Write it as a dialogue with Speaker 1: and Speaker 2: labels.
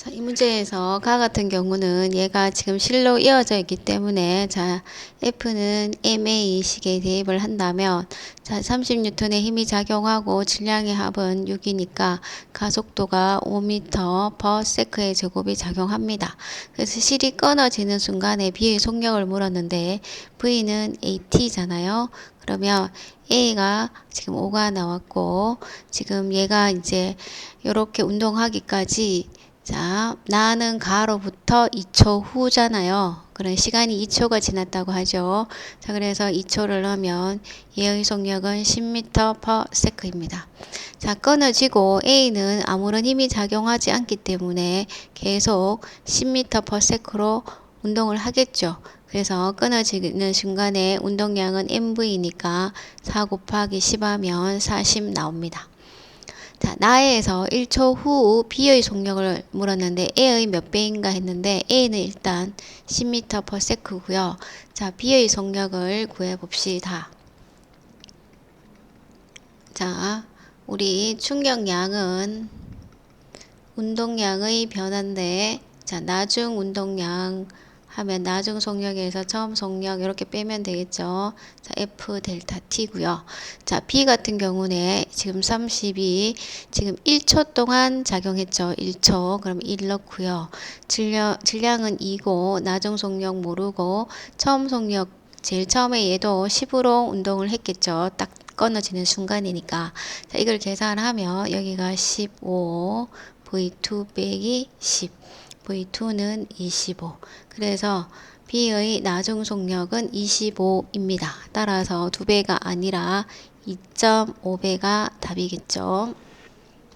Speaker 1: 자, 이 문제에서 가 같은 경우는 얘가 지금 실로 이어져 있기 때문에 자, F는 MA 식에 대입을 한다면 자, 30N의 힘이 작용하고 질량의 합은 6이니까 가속도가 5m per sec의 제곱이 작용합니다. 그래서 실이 끊어지는 순간에 B의 속력을 물었는데 V는 AT잖아요. 그러면 A가 지금 5가 나왔고 지금 얘가 이제 이렇게 운동하기까지 자, 나는 가로부터 2초 후잖아요. 그런 시간이 2초가 지났다고 하죠. 자, 그래서 2초를 넣으면 얘의 속력은 10m per sec입니다. 자, 끊어지고 A는 아무런 힘이 작용하지 않기 때문에 계속 10m per sec로 운동을 하겠죠. 그래서 끊어지는 순간에 운동량은 mv니까 4 곱하기 10 하면 40 나옵니다. 자, 나에서 1초 후 B의 속력을 물었는데 A의 몇 배인가 했는데 A는 일단 10m per sec고요. 자, B의 속력을 구해 봅시다. 자, 우리 충격량은 운동량의 변화인데 자, 나중 운동량 하면 나중 속력에서 처음 속력 이렇게 빼면 되겠죠. 자, F 델타 T고요. 자, B 같은 경우는 지금 30이 지금 1초 동안 작용했죠. 1초. 그럼 1 넣고요. 질량, 질량은 2고 나중 속력 모르고 처음 속력 제일 처음에 얘도 10으로 운동을 했겠죠. 딱 끊어지는 순간이니까. 자, 이걸 계산하면 여기가 15, V2 빼기 10. V2는 25. 그래서 B의 나중 속력은 25입니다. 따라서 2배가 아니라 2.5배가 답이겠죠.